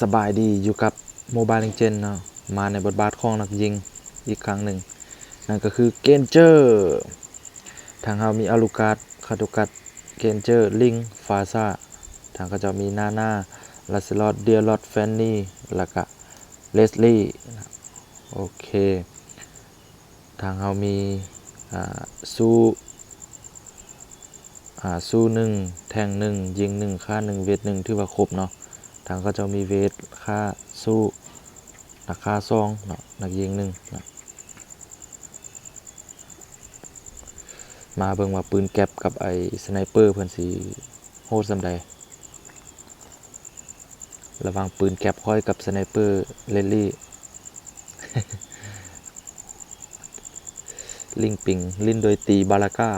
สบายดีอยู่กับโมบายเล g เจนเนาะมาในบทบาทของนักยิงอีกครั้งหนึ่งนั่นก็คือเกนเจอร์ทางเรามีอาลูกาดคาตุกัดเกนเจอร์ลิงฟาซาทางก็จะมีนาน่าลาสลอดเดียลอดแฟนนี่แล้วก็เลสลี่โอเค ทางเรามีสู้สู้หนึ่งแทงหนึ่งยิงหนึ่งค่าหนึ่งเวทหนึ่งที่ว่าครบเนาะ ทางก็จะมีเวทค่าสู้นักค่าซองเนาะนักยิงหนึ่งนะมาเบิ่งว่าปืนแก๊ปกับไอ้สไนเปอร์เพิ่อนสิโหดสำใดระวังปืนแก๊ปค่อยกับสไนเปอร์เลนลี่ ลิงปิง ลินโดยตีบาลาก้า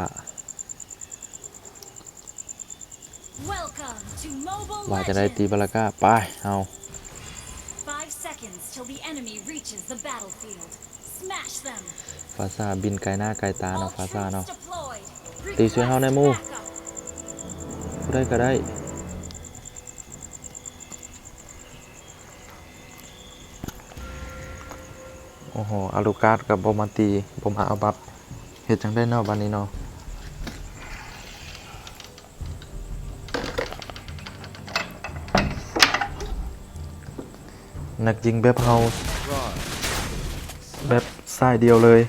ว่าจะได้ตี Legends! บาลาก้าไปเอา Five seconds till the enemy reaches the battlefield. Smash them! ฟาซาบินไกลหน้าไกลตา All เนาะฟาซา troops เนาะ deployed. ตีช่วยเฮาแน่หมู่ Request backup. ผู้ได้ก็ได้โอ้โหอาลูการ์ดกับบอมาตีบอมาเอาบับเห็ดจังได้เนอกวันนี้เนาะ นักยิงแบบเฮาแบบสายเดียวเลย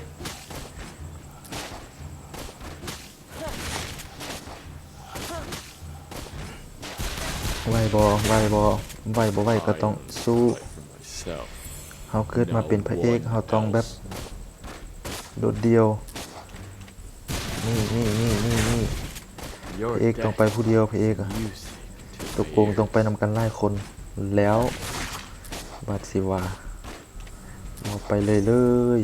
ไหวบอไหวบอไหวบอไหวก็ต้องสู้เฮาเกิดมาเป็นพระเอกเฮาต้องแบบโดดเดียว นี่นี่นี่นี่นี่พระเอกต้องไปผู้เดียวพระเอกอะตกโกงต้องไปนำกันไล่คนแล้ว บาดสิว่าบอกไปเลยเลย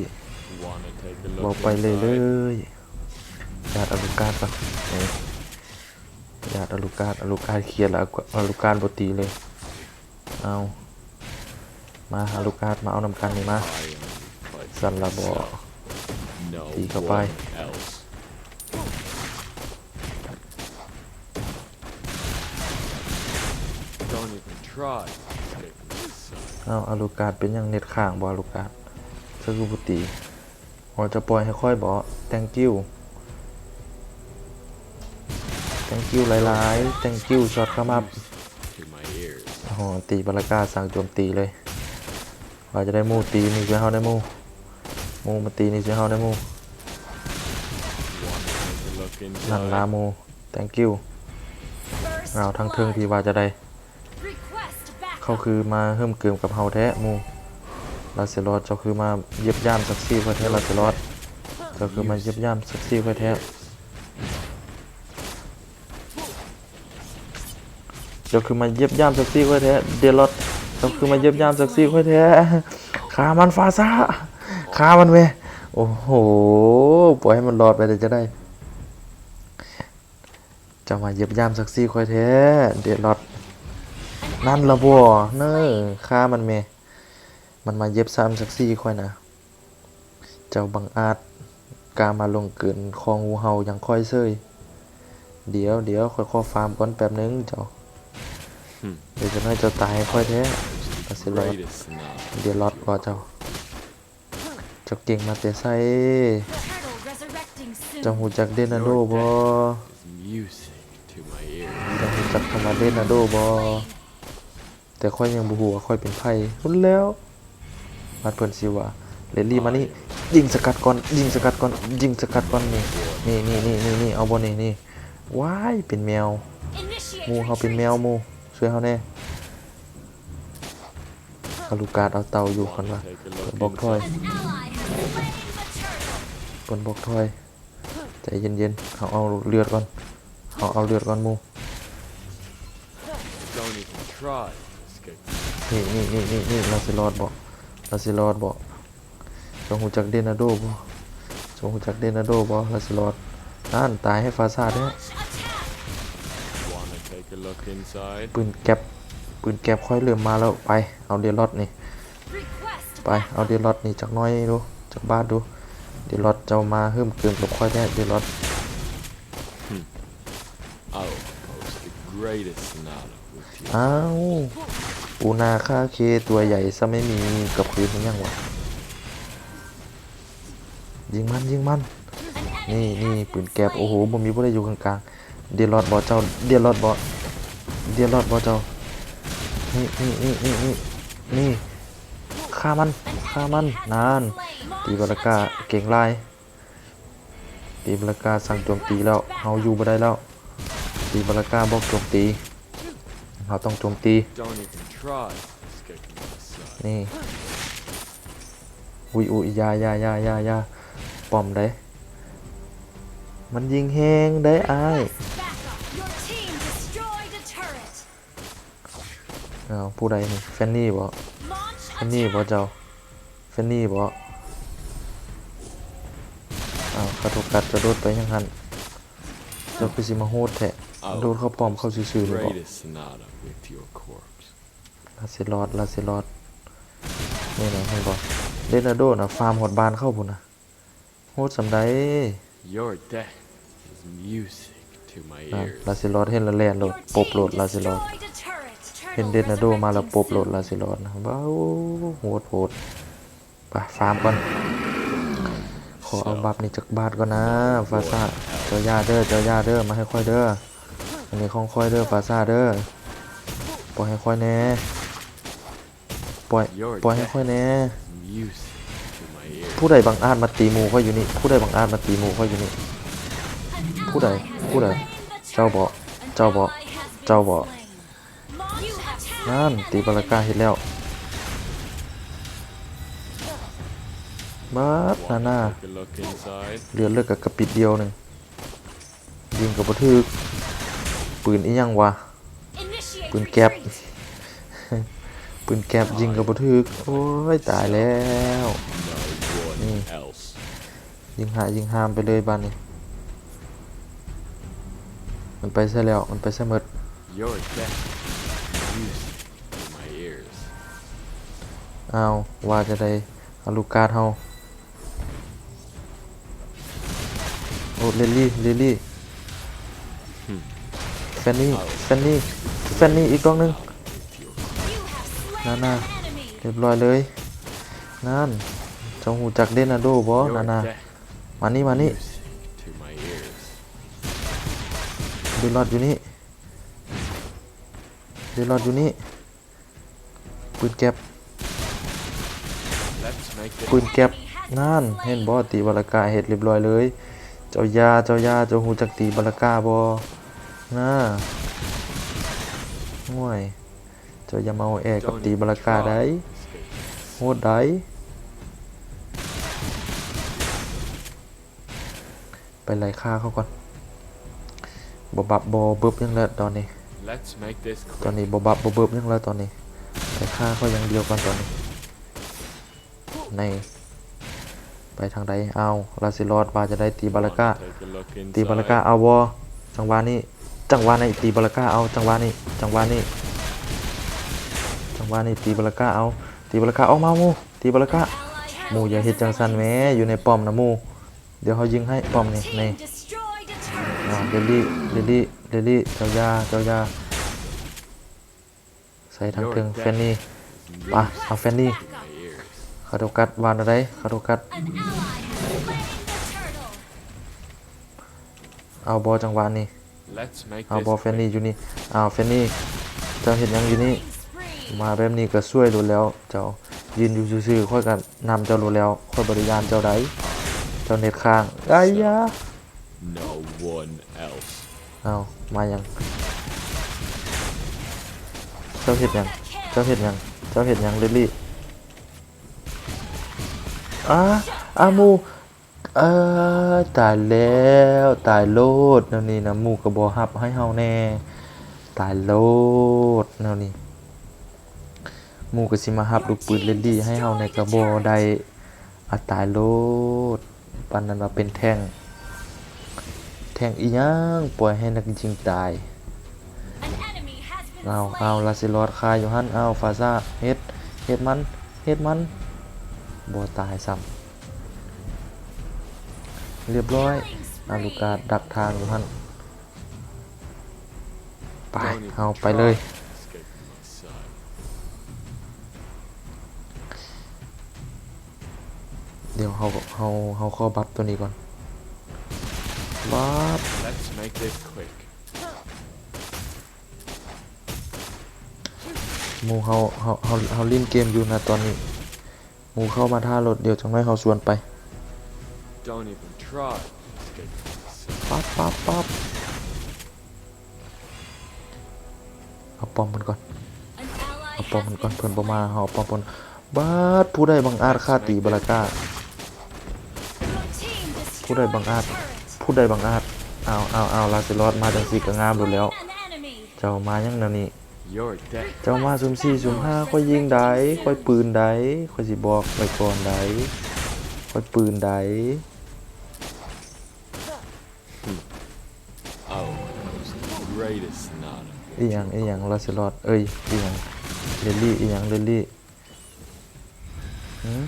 wanna take a บอก look ไปเลยเล inside? ยาติอลูการ์ดปะนี่ญาติอลูการ์ดอลูการ์ดเคลียร์แล้วอลูการ์ดบตีเลย เอามาอลูการ์ดมาเอานำกันนี่มาสันละบอ no Đi cả one bay. else. เอาอาลูการ์ดเป็นอย่างเน็ตข้างบอลูการ์ดซะคือบุตีพอจะปล่อยให้ค่อยบอ thank you thank you หลาย ๆ thank you ช็อตเข้ามา To my ears. โอ้โหตีบาลากาสั่งโจมตีเลยว่าจะได้มูตีนี่ช่วยเฮาได้มูมูมาตีนี่ช่วยเฮาได้มูนั่นลามู thank you เอาทั้งเทิง blood. ที่ว่าจะได้ เขาคือมาเฮิ่มเกิมกับเฮาแท้มูลาเซลอดเจ้าคือมาเย็บย่ามสักซี่เพื่อแท้ลาเซลอดเจ้าคือมาเย็บย่ามสักซี่เพื่อแท้เจ้าคือมาเย็บย่ามสักซี่เพื่อแท้เดลอดเจ้าคือมาเย็บย่ามสักซี่เพื่อแท้ขามันฟาซ่าขามันเวโอ้โหปล่อยให้มันรอดไปเลยจะได้จะมาเย็บย่ามสักซี่ค่อยแท้เดลอด นั่นละบ่เน้อฆ่ามันเมมันมาเย็บซ้ำสักซี่ค่อยนะ เจ้าบังอาจกามาลงเกินคองูเห่าอย่างค่อยเซยเดี๋ยวเดี๋ยวค่อยขอฟาร์มก่อนแป๊บนึงเจ้า Hmm. เดี๋ยวจะน้อยเจ้าตายค่อยแท้ก็สิรอด Greatest now. เดี๋ยวรอดบ่เจ้าเจ้าเก่งมาแต่ไส Turtle resurrecting soon. เจ้าหูจักเดนาโดบ่ Is music to my ears. เจ้าหูจักคำว่าเดนาโดบ่ แต่ค่อยยังบ่ฮู้ว่าค่อยเป็นไผรุ่นแล้วมาเพิ่นสิว่าเลนลี่มานี่ยิงสกัดก่อนยิงสกัดก่อนยิงสกัดก่อนนี่นี่นี่นี่นี่นี่เอาบ่นี่นี่ว้ายเป็นแมว Initiate หมูเฮาเป็นแม retreat. วหมูช่วยเฮาแน่เอาลูกกาดเอาเต่าอยู่คนว่า Take a เพิ่น look บอกถอย inside. An ally has slain the turtle. เพิ่นบอกถอยใจเย็นๆเอาเอาเลือดก่อนเอาเอาเลือดก่อนหมู Don't even try to escape. นี่นี่นี่นี่นี่เราสิรอดบ่เราสิรอดบ่จงหูจักเดนาโดบ่จงหูจักเดนาโดบ่เราสิรอดนั่นตายให้ฟาซาดเด้อ Launch attack. Wanna take a look inside? ปืนแก๊ปปืนแก๊ปค่อยเริ่มมาแล้วไปเอาเดลอดนี่ Request ไปเอาเดลอดนี่จากน้อยดูจากบ้านดู เดลอดเจ้ามาเฮิ่มเกิมกับค่อยแน่เดลอด I'll post the greatest sonata with you. อ้าวปูนาค่าเคตัวใหญ่ซะไม่มีกับพื้นมันยังวะยิงมันยิงมัน นี่นี่ปืนแกบโอ้โหบ่มีผู้ใดอยู่กลางๆเดียรอดบ่เจ้าเดียรอดบ่เดียรอดบ่เจ้านี่นี่นี่นี่นี่นี่ฆ่ามันฆ่ามันนานตีบาลากาเก่งลายตีบาลากาสั่งโจมตีแล้วเฮาอยู่บ่ได้แล้วตีบาลากาบอกโจมตี เฮาต้องโจมตี Don't even try escaping my sight. นี่อุ้ยอุ้ยอยาอยาอยาอยาอยาป้อมได้มันยิงแฮงได้อ้าย Back up. Your team destroyed a turret. เอาผู้ใดนี่แฟนนี่บ่ Launch แฟนนี่บ่ attack. เจ้าแฟนนี่บ่อ้าวกระทบกัดจะโดดไปยังหัน เจ้าคือสิมาโหดแท้โดดเข้าป้อมเข้าซื่อๆเลยบ่ Greatest Sonata with your corpse. ลาเซลอดลาเซลอดนี่นะเห็นบ่เดนาโดน่ะฟาร์มหดบานเข้าพุ่นน่ะโหดสำใด Your death is music to my อะ ears. ลาเซลอดเห็นและแล่นโหลด Your ปบโหลด team ลาเซลอด destroyed a turret. เห็น Turtle เดนาโดมาแล้วปบโหลด resurrecting ลาเซลอดนะว้าวโหดโหดไปฟาร์มก่อนข อเอาบัฟนี่จากบาทก่อนนะฟาซ่าเจ้าย่าเด้อเจ้าย่าเด้อมาให้ค่อยเด้ออันนี้ของค่อยเด้อฟาซ่าเด้อปล่อยให้ค่อยแหน่ปล่อย Your ปล่อยให้ death ค่อยแหน่ is music to my ears. ผู้ใดบังอาจมาตีหมูค่อยอยู่นี่ผู้ใดบังอาจมาตีหมูค่อยอยู่นี่ An ผู้ใด ally has ผู้ใด slain the เจ้าบอก turret. An เจ้าบอก ally has been เจ้าบอก slain. Launch attack. นั่นตีบาลากาเห็นแล้ว บัดนา Wanna น่า take a look inside? เหลือเลือกกับกระปิดเดียวหนึ่งยิงกับบัทึกปืนอีหยังวะ Initiate ปืนแก๊ป retreat. ปืนแก๊ปยิงกับบัทึกโอ้ยตายแล้ว No one Mm. else. ยิงหายิงหามไปเลยบ้านนี้มันไปซะแล้วมันไปซะหมด Your death is music to my ears. อ้าวว่าจะได้อาลูกการ์ดเฮา อ้ลิลลี่ลิลลี่ Hmm. แฟนนี่แฟนนี่แฟนนี่อีกกล้องหนึง With your You have slain Nah, nah. an enemy. เรียบร้อยเลย นั่นเจงหูจักเดนาโดบ่ your นานา death มานี่มานี่ music to my ears. เดลอดอยู่นี่เดลอดอยู่นี่ปืนแก๊ป Let's make this ปืนแก๊ปนั่นเห็นบ่ตีบาลากาเฮ็ดเรียบร้อยเลย เจ้ายาเจ้ายาเจ้าหูจักตีบาลากาบ่น่าห่วย เจ้าอย่ามาเอาแอกับ Don't ตี even บาลากา try ได้ escaping โหดได้ไปไล่ฆ่าเขาก่อนบ่บับบ่เบิบยังแล้วตอนนี้ Let's make this ตอน quick. นี้บ่บับบ่เบิบยังแล้วตอนนี้ไปฆ่าเขาอย่างเดียวก่อนตอนนี้ใน ไปทางใดเอาลาซิรอดว่าจะได้ตีบาลากา Wanna take a look ตีบาลากา inside? เอาวอจังหวะนี้จังหวะนี้ตีบาลากาเอาจังหวะนี้จังหวะนี้จังหวะนี้ตีบาลากาเอาตีบาลากาออกมาหมูตีบาลากา Ally หมู has อย่าเฮ็ดจังซันแหม่อยู่ในป้อมนะหมูเดี๋ยวเขายิงให้ป้อมนี่ Team นี่ destroyed a turret. อ่าเดลี่เดลี่เดลี่เจ้ายาเจ้ายาใส่ทางถึงแฟนนี่ Music ป่ะเอาแฟนนี่ to my ears. คาโดกัดวานอะไรคาโดกัด An ally has slain the turtle. เอาบอจังหวะนี้ Let's make เอา this บอแฟน quick. นี่อยู่นี่เอาแฟนนี่เจ้าเห็นยังอยู่นี่ Spree. มาแบบนี้ก็ช่วยรู้แล้ว เจ้ายืนอยู่ซื่อๆค่อยกันนำเจ้ารู้แล้วค่อยบริยานเจ้าใดเจ้าเน็ตค้างไอ้ยา No one else. เอามายังเจ้าเห็ดยังเจ้าเห็ดยังเจ้าเห็ดยังลิลลี่ อ้าอาหมูเออตายแล้วตายโลดแนวนี้นะหมูกระบอฮับให้เฮาแน่ ตายโลดแนวนี้หมูก็สิมาฮับลูกปืนลิลลี่ให้เฮาในกระบอได้อาตายโลดปันนั้นมาเป็นแท่ง แท่งอีหยังปล่อยให้นักจริงตายเอาเอาลาซิลอดคายอยู่หันเอาฟาซาเฮ็ดเฮ็ดมันเฮ็ดมัน บตายซ้ำเรียบร้อยอาลูกาดักทางท่านไปเอาไปเลยเดี๋ยวเขาเขาเขาข้อบัฟตัวนี้ก่อนบัฟมูเขาเขาเขาเขาเล่นเกมอยู่นะตอนนี้ มู่เข้ามาท่ารถเดี๋ยวจังไดเฮาชวนไป Don't even try. Escape from this. ปั๊บปั๊บปั๊บเอาปอมมันก่อน An ally เอาปอม has มันก่อน been เพิ่นบ่มา slain. เฮาเอาปอมเพิ่นบาดผู้ใดบังอาจฆ่าตีบลากา Your team ผู้ใดบังอาจ destroyed a turret. ผู้ใดบังอาจเอาเอาเอาลาซิลอดมาจังซี่ก็งามโดดแล้ว Slain an enemy. เจ้ามายังแนวนี้ You're dead. เจ้ามาซุมสี่ซุมห้าค่อยยิงได้ค่อยปืนได้ค่อยสิบอกไว้ก่อนได้ค่อยปืนได้ Oh, who's the greatest nada? อีหยังอีหยังลาซิลอดเอ้ยอีหยังเดลลี่อีหยังเดลลี่หืม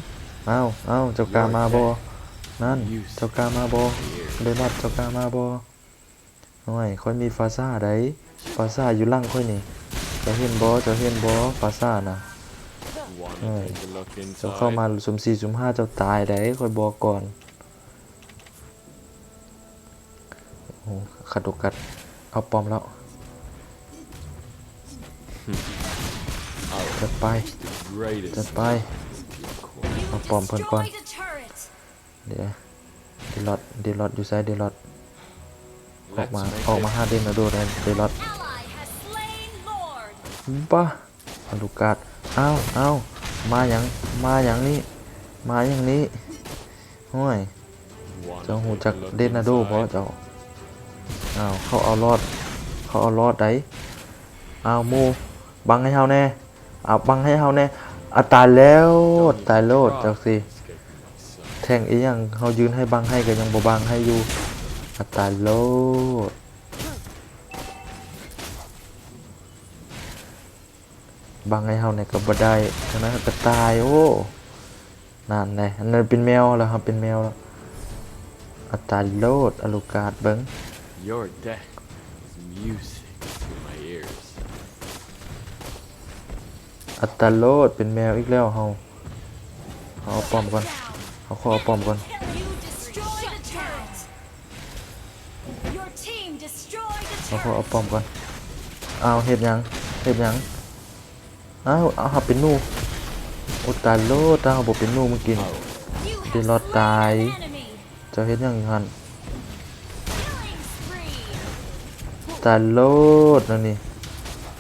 เอ้าเอ้าเจ้ากล้ามาบ่นั่นเจ้ากล้ามาบ่เดลอดเจ้ากล้ามาบ่โอ้ยค่อยมีฟาซ่าได้ฟาซ่าอยู่หล่างค่อยนี่เจะเห็นบ่เจะเห็นบ่ฟาซ่าน่ะ Wanna Hey. take a look เจ้าเข้ามา inside? สุ่มสี่สุ่มห้าเจ้าตายได้ค่อยบอกก่อนโอ้ขัดโอกาสเอาปอมแล้ว Oh, จัดไป the greatest. จัดไป You เอาปอมเพิ่นก่อน destroyed a turret. เดี๋ยวเดลอดเดลอดอยู่ไซด์เดลอดออก Let's มา make ออกมา this ห้าเดนนะโดแดนเดลอด Ally has slain Lord. ป้าขัดโอกาสอ้าวอ้าวมาอย่างมาอย่างนี้ มาอย่างนี้ห้วยเจ้าหูจักเดนนาโดเพราะเจ้าอ้าวเขาเอารอด เขาเอารอดได้อ้าวโมบังให้เฮาแน่อาบังให้เฮาแน่อะตายแล้วตายโลดจักสิแทงอีหยังเฮายืนให้บังให้ก็ยังบ่บังให้อยู่อะตายโลด บังให้เฮาเนี่ยก็บ่ได้ฉะนั้นก็ตายโอ้นั่นแหละอันนั้นเป็นแมวแล้วครับเป็นแมวแล้วอะตายโลดอลูกาดเบิ่ง Your death is music to my ears. อัตโลดเป็นแมวอีกแล้วเฮาเอาเอาปอมก่อน Down. เอาขอเอาปอมก่อน You destroyed a turret. Your team destroyed a เอาขอเอา turret. ปอมก่อนเอาเฮ็ดหยังเฮ็ดหยังเอาเอาหาเป็นนูโอตายโลดถ้าเฮาบ่เป็นนูเมื่อกี้นี่ Oh, You Did have not slain die. an enemy. เจ้าเฮ็ดหยังอยู่หั่นตายโลดนั่นนี่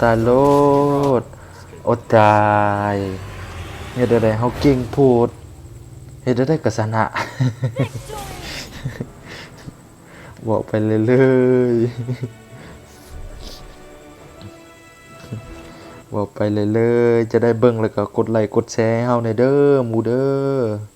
ตายโลดโอตายเฮ็ดได้เฮาเก่งโพดเฮ็ดได้ก็ชนะ Victory. บอกไปเรื่อย ว่าไปเลยเลยจะได้เบิ่งแล้วก็กดไลค์กดแชร์ให้เฮาในเด้อหมูเด้อ